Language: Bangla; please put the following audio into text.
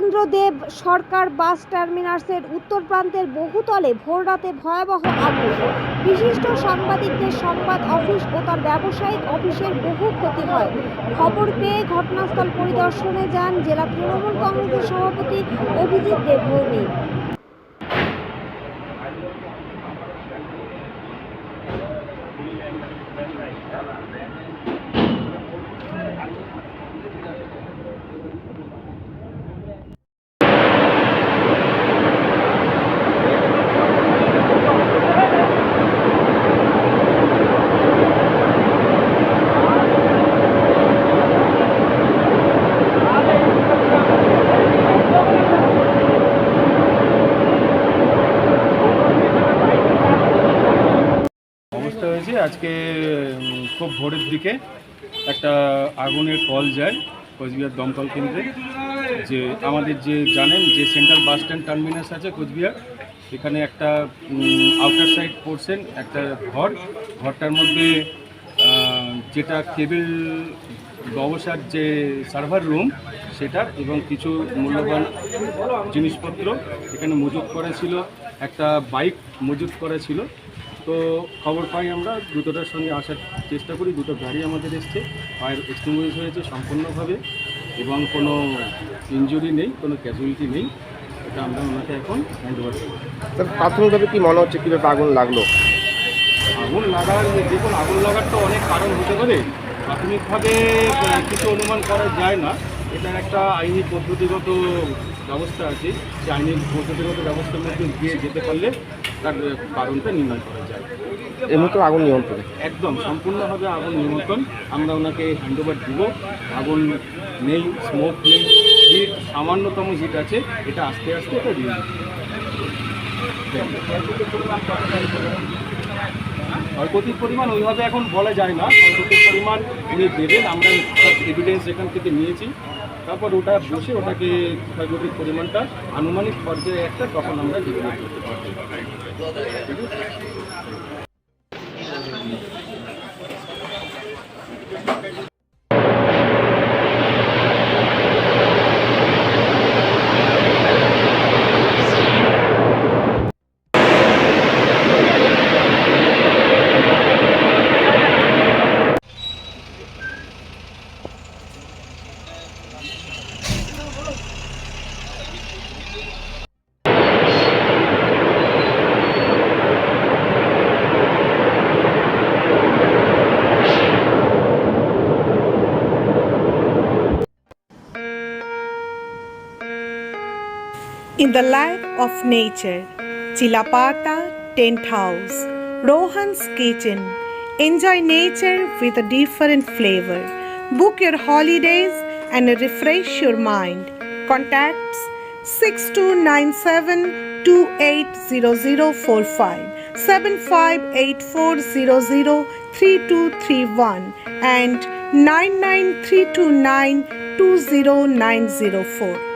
নরেন্দ্র দেব সরকার বাস টার্মিনাসের উত্তর প্রান্তের বহুতলে ভোররাতে ভয়াবহ আগুন। বিশিষ্ট সাংবাদিকদের সংবাদ অফিস ও তার ব্যবসায়িক অফিসের বহু ক্ষতি হয়। খবর পেয়ে ঘটনাস্থল পরিদর্শনে যান জেলা তৃণমূল কংগ্রেসের সভাপতি অভিজিৎ দেবভৌমিক অবস্থা হয়েছে। আজকে খুব ভোরের দিকে একটা আগুনের কল যায় কোচবিহার দমকল কেন্দ্রে। যে আমাদের যে জানেন যে সেন্ট্রাল বাস স্ট্যান্ড টার্মিনাস আছে কোচবিহার, এখানে একটা আউটার সাইড পোর্শন একটা ঘর। ঘরটার মধ্যে যেটা কেবিল ব্যবসার যে সার্ভার রুম সেটা এবং কিছু মূল্যবান জিনিসপত্র। এখানে মজুত করা ছিল, একটা বাইক মজুত করা ছিল। তো খবর পাই আমরা দ্রুততার সঙ্গে আসার চেষ্টা করি দুটো গাড়ি আমাদের এসছে ফায়ার এক্সটিংগুইশ হয়েছে সম্পূর্ণভাবে এবং কোনো ইনজুরি নেই কোনো ক্যাজুয়ালিটি নেই এটা আমরা ওনাকে এখন হ্যান্ড ওভার করব স্যার প্রাথমিকভাবে কি মনে হচ্ছে কীভাবে আগুন লাগল? আগুন লাগার দেখুন আগুন লাগার তো অনেক কারণ হতে পারে। প্রাথমিকভাবে কিছু অনুমান করা যায় না। এটার একটা আইনি পদ্ধতিগত ব্যবস্থা আছে। সেই আইনি পদ্ধতিগত ব্যবস্থার মধ্যে গিয়ে যেতে পারলে তার কারণটা নির্ণয় করা যায়। এই আগুন নিয়ন্ত্রণে। একদম, সম্পূর্ণভাবে আগুন নিয়ন্ত্রণ। আমরা ওনাকে হ্যান্ড ওভার দিব। আগুন নেই স্মোক নেই হিট সামান্যতম হিট আছে। এটা আস্তে আস্তে এটা দিয়ে ক্ষয়ক্ষতির পরিমাণ ওইভাবে এখন বলা যায় না। ক্ষয়ক্ষতির পরিমাণ উনি দেবেন, আমরা এভিডেন্স এখান থেকে নিয়েছি। তারপর ওটা বসে ওটাকে ক্ষয়ক্ষতির পরিমাণটা আনুমানিক পর্যায়ে একটা তখন আমরা পারব। In the land of nature, Chilapata Tent House, Rohan's Kitchen. Enjoy nature with a different flavor. Book your holidays and refresh your mind. Contacts 6297 280045 758400 3231 and 99329 20904.